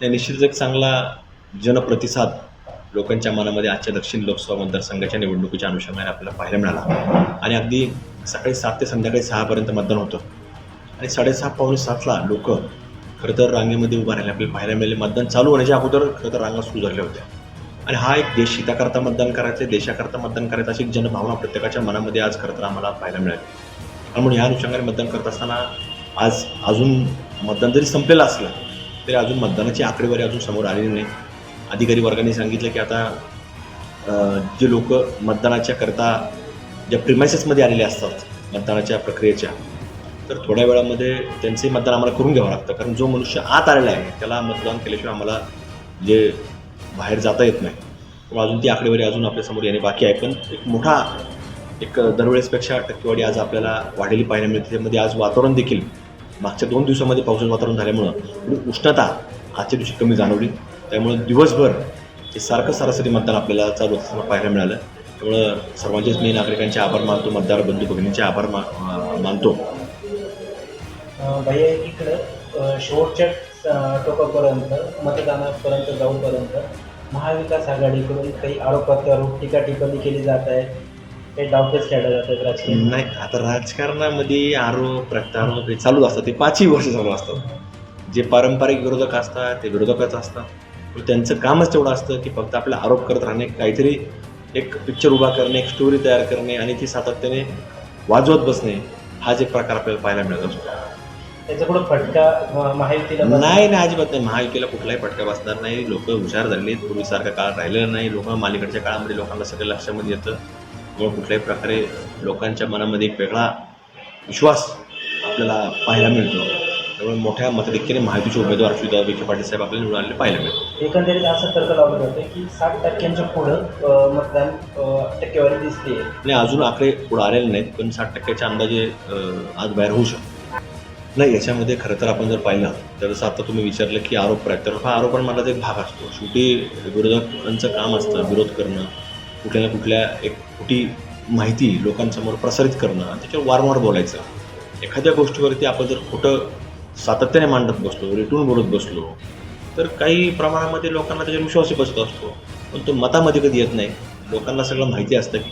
त्या निश्चितच एक चांगला जनप्रतिसाद लोकांच्या मनामध्ये आजच्या दक्षिण लोकसभा मतदारसंघाच्या निवडणुकीच्या अनुषंगाने आपल्याला पाहायला मिळाला. आणि अगदी सकाळी सात ते संध्याकाळी सहापर्यंत मतदान होतं. आणि साडेसहा पावणे सातला लोक खरं तर रांगेमध्ये उभा राहिले आपल्याला पाहायला मिळाले. मतदान चालू होण्याच्या अगोदर खरं तर रांगा सुरू झाल्या होत्या. आणि हा एक देश हिताकरता मतदान करायचं आहे देशाकरता मतदान करायचं अशी एक जनभावना प्रत्येकाच्या मनामध्ये आज खरं तर आम्हाला पाहायला मिळाली. आणि म्हणून ह्या अनुषंगाने मतदान करत असताना आज अजून मतदान जरी संपलेलं असलं तरी अजून मतदानाची आकडेवारी अजून समोर आलेली नाही. अधिकारी वर्गाने सांगितलं की आता जे लोक मतदानाच्या करता ज्या प्रिमायसेसमध्ये आलेले असतात मतदानाच्या प्रक्रियेच्या तर थोड्या वेळामध्ये त्यांचे मतदान आम्हाला करून घ्यावं लागतं. कारण जो मनुष्य आत आलेला आहे त्याला मतदान केल्याशिवाय आम्हाला जे बाहेर जाता येत नाही. त्यामुळे अजून ती आकडेवारी अजून आपल्यासमोर येणे बाकी आहे. पण एक मोठा एक दरवेळेसपेक्षा टक्केवारी आज आपल्याला वाढलेली पाहायला मिळते. त्यामध्ये आज वातावरण देखील मागच्या दोन दिवसामध्ये पावसाचं वातावरण झाल्यामुळं थोडी उष्णता आजच्या दिवशी कमी जाणवली. त्यामुळं दिवसभर हे सारखं सरासरी मतदान आपल्याला चालू असताना पाहायला मिळालं. त्यामुळं सर्वांचेच मी नागरिकांचे आभार मानतो मतदार बंधू भगिनींचे आभार मा मानतो. भैया इकडं शेवटच्या टोकापर्यंत मतदानापर्यंत जाऊपर्यंत महाविकास आघाडीकडून काही आरोप प्रत्यारोप टीका टिप्पणी केली जात आहे. काही डावपेच राजकीय. नाही आता राजकारणामध्ये आरोप प्रत्यारोप हे चालूच असतात. ते पाचही वर्ष चालू असतात. जे पारंपरिक विरोधक असतात ते विरोधकच असतात. त्यांचं कामच तेवढं असतं की फक्त आपला आरोप करत राहणे काहीतरी एक पिक्चर उभा करणे एक स्टोरी तयार करणे आणि ती सातत्याने वाजवत बसणे हाच एक प्रकार आपल्याला पाहायला मिळत. असतो त्याचा कुठं फटका महायुतीला? नाही नाही अजिबात नाही. महायुतीला कुठलाही फटका बसणार नाही. लोक हुशार आहेत. पूर्वीसारखा काळ राहिलेला नाही. लोक मालिकडच्या काळामध्ये लोकांना सगळं लक्षामध्ये येतं. त्यामुळे कुठल्याही प्रकारे लोकांच्या मनामध्ये एक वेगळा विश्वास आपल्याला पाहायला मिळतो. त्यामुळे मोठ्या मतधिक्याने महायुतीचे उमेदवार सुद्धा विखे पाटील साहेब आपल्याला निवडून आलेले पाहायला मिळतो एकंदरीत असं तर्क लावलं जातं की साठ टक्क्यांच्या पुढं मतदान टक्केवारी दिसते आणि अजून आकडे पुढे आलेले नाहीत पण साठ टक्क्याच्या अंदाजे आज बाहेर होऊ शकतो नाही याच्यामध्ये खरं तर आपण जर पाहिलं तर जसं आता तुम्ही विचारलं की आरोप प्रत्यारोप हा आरोपण एक भाग असतो. शेवटी विरोधकांचं काम असतं विरोध करणं कुठल्या ना कुठल्या एक खोटी माहिती लोकांसमोर प्रसारित करणं त्याच्यावर वारंवार बोलायचं. एखाद्या गोष्टीवरती आपण जर खोटं सातत्याने मांडत बसलो रेटून बोलत बसलो तर काही प्रमाणामध्ये लोकांना त्याच्यावर विश्वासही बसत असतो. पण तो मतामध्ये कधी येत नाही. लोकांना सगळं माहिती असतं की